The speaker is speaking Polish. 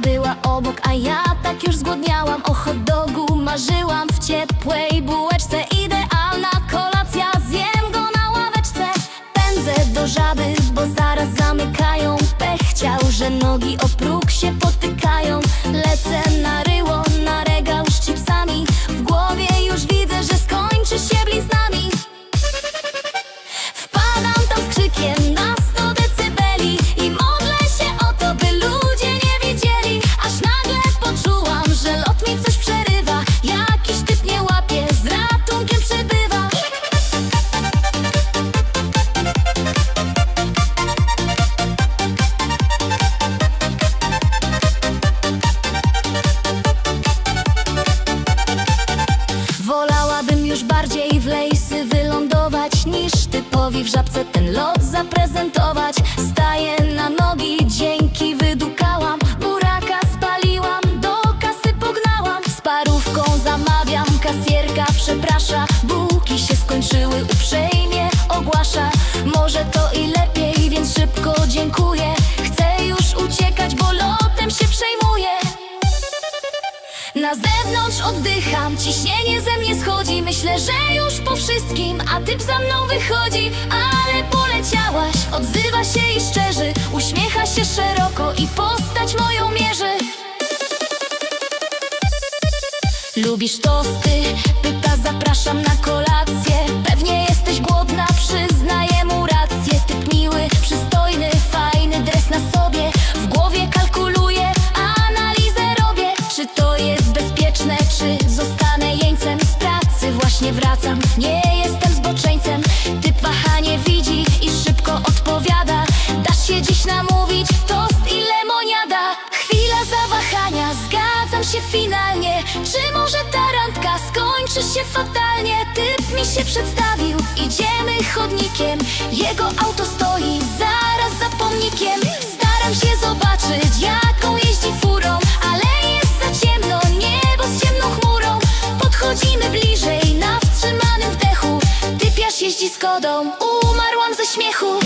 była obok A ja tak już zgłodniałam. O hot dogu marzyłam w ciepłej bułeczce. Idealna kolacja, zjem go na ławeczce. Pędzę do żaby, bo zaraz zamykają. Pech chciał, że nogi o próg się potykają. Lecę w żabce ten lot zaprezentować. Staję na nogi, dzięki wydukałam. Buraka spaliłam, do kasy pognałam. Z parówką zamawiam, kasjerka przeprasza oddycham, ciśnienie ze mnie schodzi. Myślę, że już po wszystkim, a typ za mną wychodzi. Ale poleciałaś, odzywa się i szczerzy. Uśmiecha się szeroko i postać moją mierzy. Lubisz tosty? Pyta, zapraszam na kolację się finalnie. Czy może ta randka skończy się fatalnie? Typ mi się przedstawił, idziemy chodnikiem. Jego auto stoi zaraz za pomnikiem. Staram się zobaczyć jaką jeździ furą Ale jest za ciemno, niebo z ciemną chmurą. Podchodzimy bliżej na wstrzymanym wdechu Typiarz jeździ Skodą, umarłam ze śmiechu